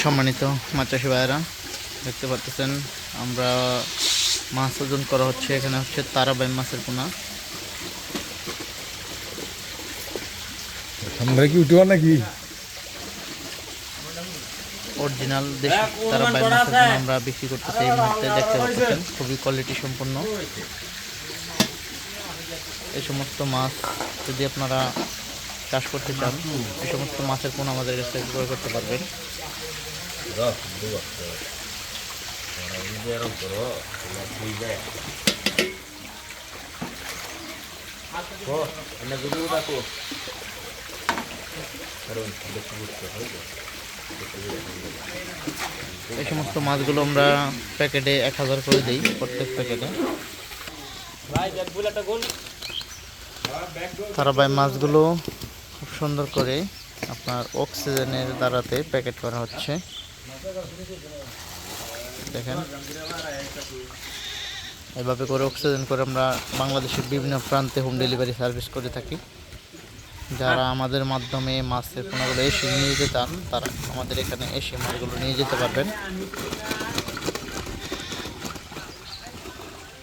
সম্মানিত মাছ চাষি ভাইয়েরা দেখতে পাচ্ছেন আমরা মাছ ওজন করা হচ্ছে এখানে হচ্ছে তারা তারাবাই মাছের পোনা। আমরা কি উঠবো নাকি? অরিজিনাল দেশি তারাবাই মাছের পোনা আমরা বিক্রি করতেছি এই মুহূর্তে দেখতে পাচ্ছেন খুবই কোয়ালিটি সম্পন্ন। এই সমস্ত মাছ যদি আপনারা চাষ করতে চান, এই সমস্ত মাছের পোনা আমাদের কাছ ক্রয় করতে পারবেন। এই সমস্ত মাছগুলো আমরা প্যাকেটে এক হাজার করে দিই, প্রত্যেক প্যাকেটে। তারাবাই মাছগুলো খুব সুন্দর করে আপনার অক্সিজেনের দ্বারাতে প্যাকেট করা হচ্ছে। দেখেন। এভাবে করে অক্সিজেন করে আমরা বাংলাদেশের বিভিন্ন প্রান্তে হোম ডেলিভারি সার্ভিস করে থাকি। যারা আমাদের মাধ্যমে মাছের পোনাগুলো এসে নিয়ে যেতে চান, তারা আমাদের এখানে এসে মাছগুলো নিয়ে যেতে পারবেন।